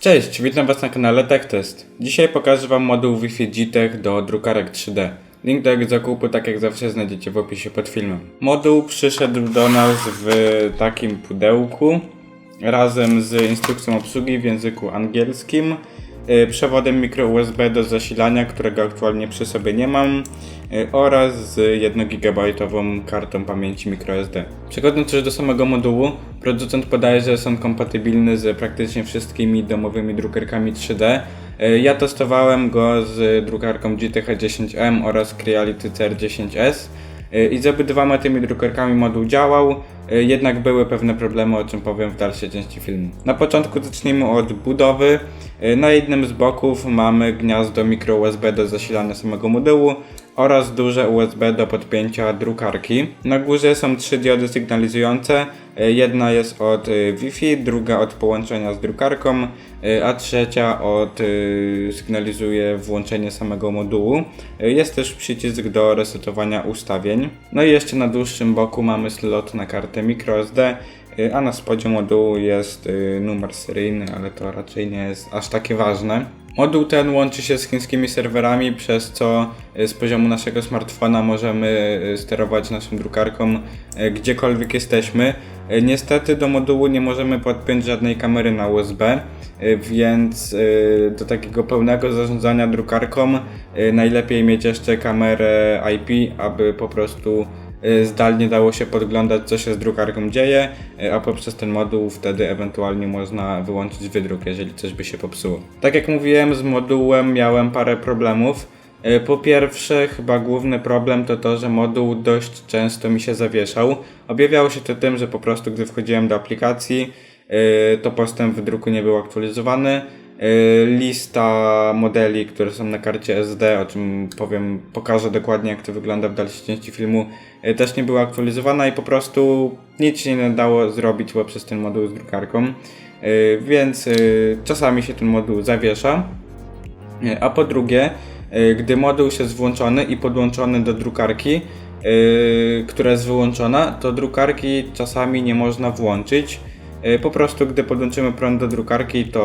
Cześć, witam Was na kanale TechTest. Dzisiaj pokażę Wam moduł Wi-Fi G-Tech do drukarek 3D. Link do zakupu, tak jak zawsze, znajdziecie w opisie pod filmem. Moduł przyszedł do nas w takim pudełku razem z instrukcją obsługi w języku angielskim, przewodem micro USB do zasilania, którego aktualnie przy sobie nie mam y, oraz z 1 GB kartą pamięci microSD. Przechodząc już do samego modułu, producent podaje, że są kompatybilny z praktycznie wszystkimi domowymi drukarkami 3D. Y, Ja testowałem go z drukarką GTH 10M oraz Creality CR10S. I z obydwoma tymi drukarkami moduł działał, y, jednak były pewne problemy, o czym powiem w dalszej części filmu. Na początku zacznijmy od budowy. Y, Na jednym z boków mamy gniazdo micro USB do zasilania samego modułu oraz duże USB do podpięcia drukarki. Na górze są trzy diody sygnalizujące. Y, Jedna jest od y, Wi-Fi, druga od połączenia z drukarką, y, a trzecia od sygnalizuje włączenie samego modułu. Jest też przycisk do resetowania ustawień. No i jeszcze na dłuższym boku mamy slot na kartę microSD, a na spodzie modułu jest numer seryjny, ale to raczej nie jest aż takie ważne. Moduł ten łączy się z chińskimi serwerami, przez co y, z poziomu naszego smartfona możemy y, sterować naszą drukarką y, gdziekolwiek jesteśmy. Niestety do modułu nie możemy podpiąć żadnej kamery na USB, więc do takiego pełnego zarządzania drukarką najlepiej mieć jeszcze kamerę IP, aby po prostu zdalnie dało się podglądać co się z drukarką dzieje, y, a poprzez ten moduł wtedy ewentualnie można wyłączyć wydruk, jeżeli coś by się popsuło. Tak jak mówiłem, z modułem miałem parę problemów. Y, Po pierwsze, chyba główny problem to to, że moduł dość często mi się zawieszał. Objawiało się to tym, że po prostu gdy wchodziłem do aplikacji, y, to postęp wydruku nie był aktualizowany. Y, Lista modeli, które są na karcie SD, o czym powiem, pokażę dokładnie jak to wygląda w dalszej części filmu, y, też nie była aktualizowana i po prostu nic się nie dało zrobić poprzez ten moduł z drukarką. Y, Więc czasami się ten moduł zawiesza. A po drugie, gdy moduł jest włączony i podłączony do drukarki, która jest wyłączona, to drukarki czasami nie można włączyć. Y, Po prostu, gdy podłączymy prąd do drukarki, to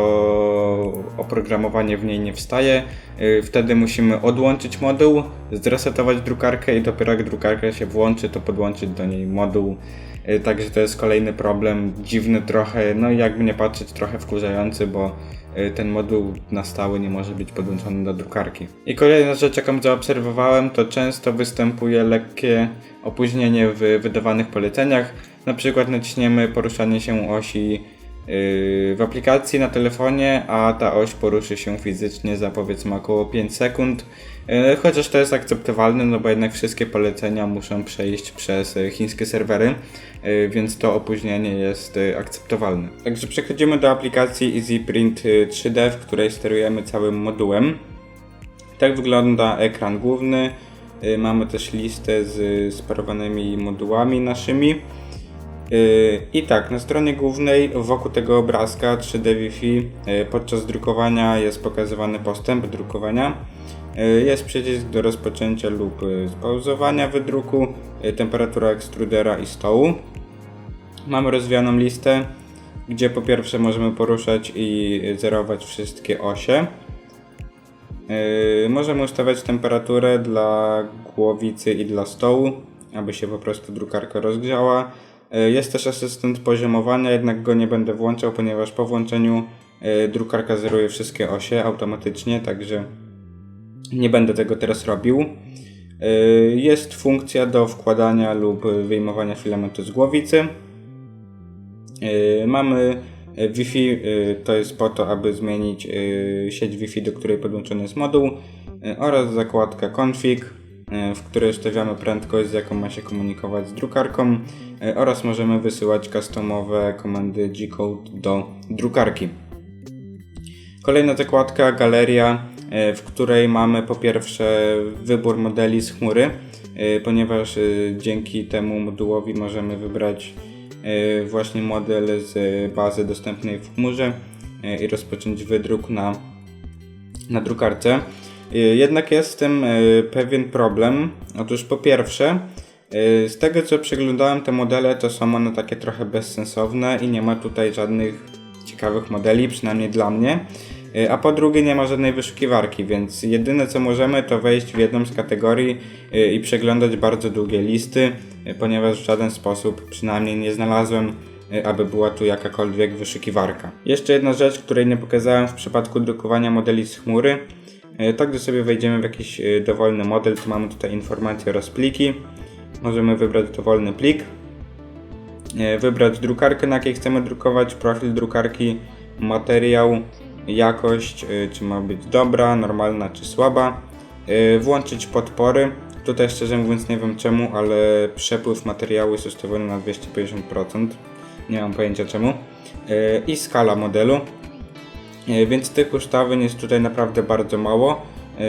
oprogramowanie w niej nie wstaje. Y, Wtedy musimy odłączyć moduł, zresetować drukarkę i dopiero jak drukarka się włączy, to podłączyć do niej moduł. Y, Także to jest kolejny problem, dziwny trochę, no i jakby nie patrzeć, trochę wkurzający, bo ten moduł na stałe nie może być podłączony do drukarki. I kolejna rzecz, jaką zaobserwowałem, to często występuje lekkie opóźnienie w wydawanych poleceniach. Na przykład naciśniemy poruszanie się osi yy, w aplikacji na telefonie, a ta oś poruszy się fizycznie za powiedzmy około 5 sekund. Yy, Chociaż to jest akceptowalne, no bo jednak wszystkie polecenia muszą przejść przez y, chińskie serwery, yy, więc to opóźnienie jest akceptowalne. Także przechodzimy do aplikacji EasyPrint y, 3D, w której sterujemy całym modułem. Tak wygląda ekran główny. Mamy też listę z sparowanymi modułami naszymi. I tak, na stronie głównej wokół tego obrazka 3D Wi-Fi yy, podczas drukowania jest pokazywany postęp drukowania. Yy, Jest przycisk do rozpoczęcia lub spauzowania wydruku, yy, temperatura ekstrudera i stołu. Mamy rozwijaną listę, gdzie po pierwsze możemy poruszać i zerować wszystkie osie. Możemy ustawiać temperaturę dla głowicy i dla stołu, aby się po prostu drukarka rozgrzała. Yy, jest też asystent poziomowania, jednak go nie będę włączał, ponieważ po włączeniu yy, drukarka zeruje wszystkie osie automatycznie, także nie będę tego teraz robił. Yy, Jest funkcja do wkładania lub wyjmowania filamentu z głowicy. Mamy Wi-Fi, to jest po to, aby zmienić sieć Wi-Fi, do której podłączony jest moduł oraz zakładka config, w której ustawiamy prędkość, z jaką ma się komunikować z drukarką yy, oraz możemy wysyłać customowe komendy G-code do drukarki. Kolejna zakładka, galeria, e, w której mamy po pierwsze wybór modeli z chmury, e, ponieważ e, dzięki temu modułowi możemy wybrać e, właśnie model z bazy dostępnej w chmurze e, i rozpocząć wydruk na, na drukarce. E, Jednak jest z tym e, pewien problem. Otóż po pierwsze, e, z tego co przeglądałem te modele, to są one takie trochę bezsensowne i nie ma tutaj żadnych ciekawych modeli, przynajmniej dla mnie. Y, A po drugie nie ma żadnej wyszukiwarki, więc jedyne co możemy to wejść w jedną z kategorii y, i przeglądać bardzo długie listy, y, ponieważ w żaden sposób przynajmniej nie znalazłem, y, aby była tu jakakolwiek wyszukiwarka. Jeszcze jedna rzecz, której nie pokazałem w przypadku drukowania modeli z chmury, y, to gdy sobie wejdziemy w jakiś y, dowolny model, to mamy tutaj informacje oraz pliki. Możemy wybrać dowolny plik, e, wybrać drukarkę, na jakiej chcemy drukować, profil drukarki, materiał, jakość, czy ma być dobra, normalna czy słaba, włączyć podpory. Tutaj szczerze mówiąc nie wiem czemu, ale przepływ materiału jest ustawiony na 250%. Nie mam pojęcia czemu. I skala modelu. Y, Więc tych ustawień jest tutaj naprawdę bardzo mało.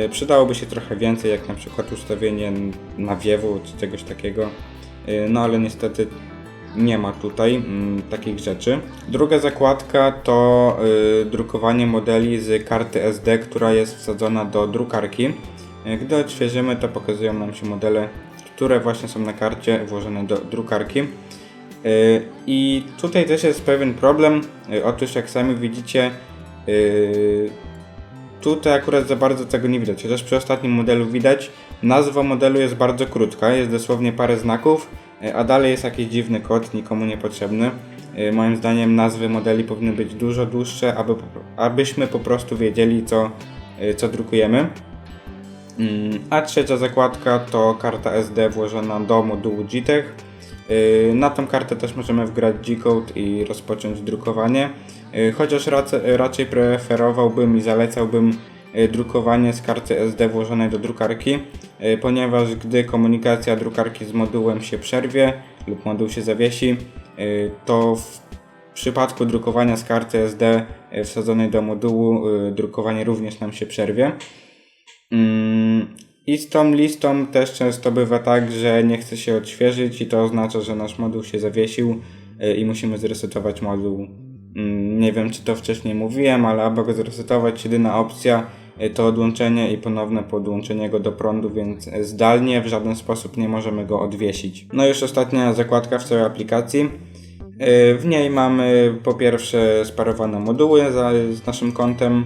Y, Przydałoby się trochę więcej, jak na przykład ustawienie nawiewu czy czegoś takiego. Y, No ale niestety nie ma tutaj mm, takich rzeczy. Druga zakładka to drukowanie modeli z karty SD, która jest wsadzona do drukarki. Gdy odświeżymy, to pokazują nam się modele, które właśnie są na karcie włożone do drukarki. I tutaj też jest pewien problem. Otóż jak sami widzicie, y, Tutaj akurat za bardzo tego nie widać, chociaż przy ostatnim modelu widać. Nazwa modelu jest bardzo krótka, jest dosłownie parę znaków, e, a dalej jest jakiś dziwny kod, nikomu niepotrzebny. E, Moim zdaniem nazwy modeli powinny być dużo dłuższe, aby, abyśmy po prostu wiedzieli co, co drukujemy. Mm, A trzecia zakładka to karta SD włożona do modułu GTEC. Yy, Na tą kartę też możemy wgrać G-code i rozpocząć drukowanie. Yy, Chociaż raczej preferowałbym i zalecałbym yy, drukowanie z karty SD włożonej do drukarki, yy, ponieważ gdy komunikacja drukarki z modułem się przerwie lub moduł się zawiesi, to w przypadku drukowania z karty SD wsadzonej do modułu drukowanie również nam się przerwie. Mm, I z tą listą też często bywa tak, że nie chce się odświeżyć i to oznacza, że nasz moduł się zawiesił i musimy zresetować moduł. Mm, Nie wiem, czy to wcześniej mówiłem, ale aby go zresetować, jedyna opcja y, to odłączenie i ponowne podłączenie go do prądu, więc y, zdalnie w żaden sposób nie możemy go odwiesić. No już ostatnia zakładka w całej aplikacji. Y, W niej mamy po pierwsze sparowane moduły z naszym kontem,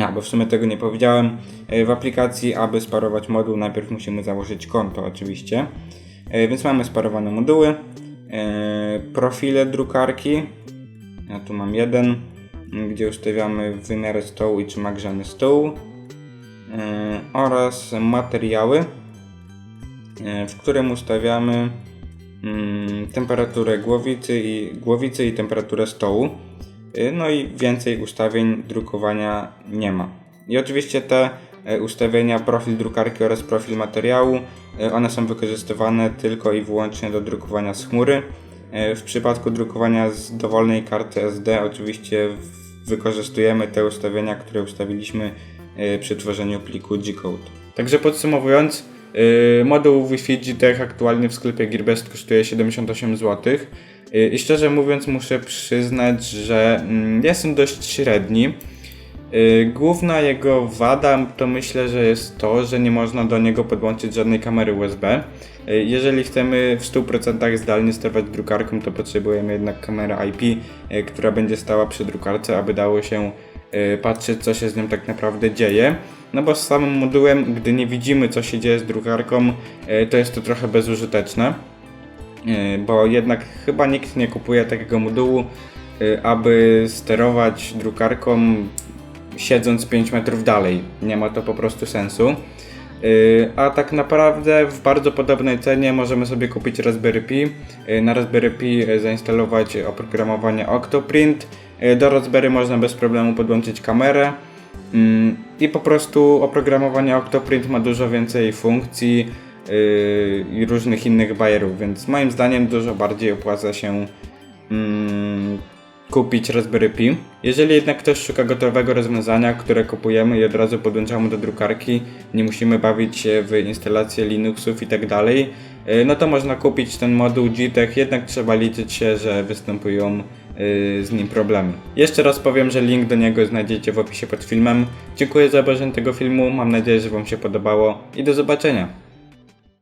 a, bo w sumie tego nie powiedziałem. W aplikacji, aby sparować moduł, najpierw musimy założyć konto oczywiście. Więc mamy sparowane moduły, profile drukarki. Ja tu mam jeden, gdzie ustawiamy wymiary stołu i czy ma grzany stół. E, Oraz materiały, e, w którym ustawiamy mm, temperaturę głowicy i, głowicy i temperaturę stołu. Y, No i więcej ustawień drukowania nie ma. I oczywiście te e, ustawienia, profil drukarki oraz profil materiału, e, one są wykorzystywane tylko i wyłącznie do drukowania z chmury. E, W przypadku drukowania z dowolnej karty SD oczywiście wykorzystujemy te ustawienia, które ustawiliśmy e, przy tworzeniu pliku G-Code. Także podsumowując, yy, moduł Wi-Fi GTEC aktualnie w sklepie Gearbest kosztuje 78 zł. I szczerze mówiąc muszę przyznać, że mm, jest on dość średni. Yy, Główna jego wada to myślę, że jest to, że nie można do niego podłączyć żadnej kamery USB. Yy, Jeżeli chcemy w 100% zdalnie sterować drukarką, to potrzebujemy jednak kamerę IP, yy, która będzie stała przy drukarce, aby dało się patrzeć, co się z nią tak naprawdę dzieje. No bo z samym modułem, gdy nie widzimy, co się dzieje z drukarką, to jest to trochę bezużyteczne. Bo jednak chyba nikt nie kupuje takiego modułu, aby sterować drukarką siedząc 5 metrów dalej. Nie ma to po prostu sensu. Yy, A tak naprawdę w bardzo podobnej cenie możemy sobie kupić Raspberry Pi. Yy, Na Raspberry Pi yy, zainstalować oprogramowanie Octoprint. Do Raspberry można bez problemu podłączyć kamerę. Mm, I po prostu oprogramowanie Octoprint ma dużo więcej funkcji i różnych innych bajerów, więc moim zdaniem dużo bardziej opłaca się mm, kupić Raspberry Pi. Jeżeli jednak ktoś szuka gotowego rozwiązania, które kupujemy i od razu podłączamy do drukarki, nie musimy bawić się w instalację Linuxów i tak dalej, yy, no to można kupić ten moduł GTEC, jednak trzeba liczyć się, że występują yy, z nim problemy. Jeszcze raz powiem, że link do niego znajdziecie w opisie pod filmem. Dziękuję za obejrzenie tego filmu, mam nadzieję, że Wam się podobało i do zobaczenia.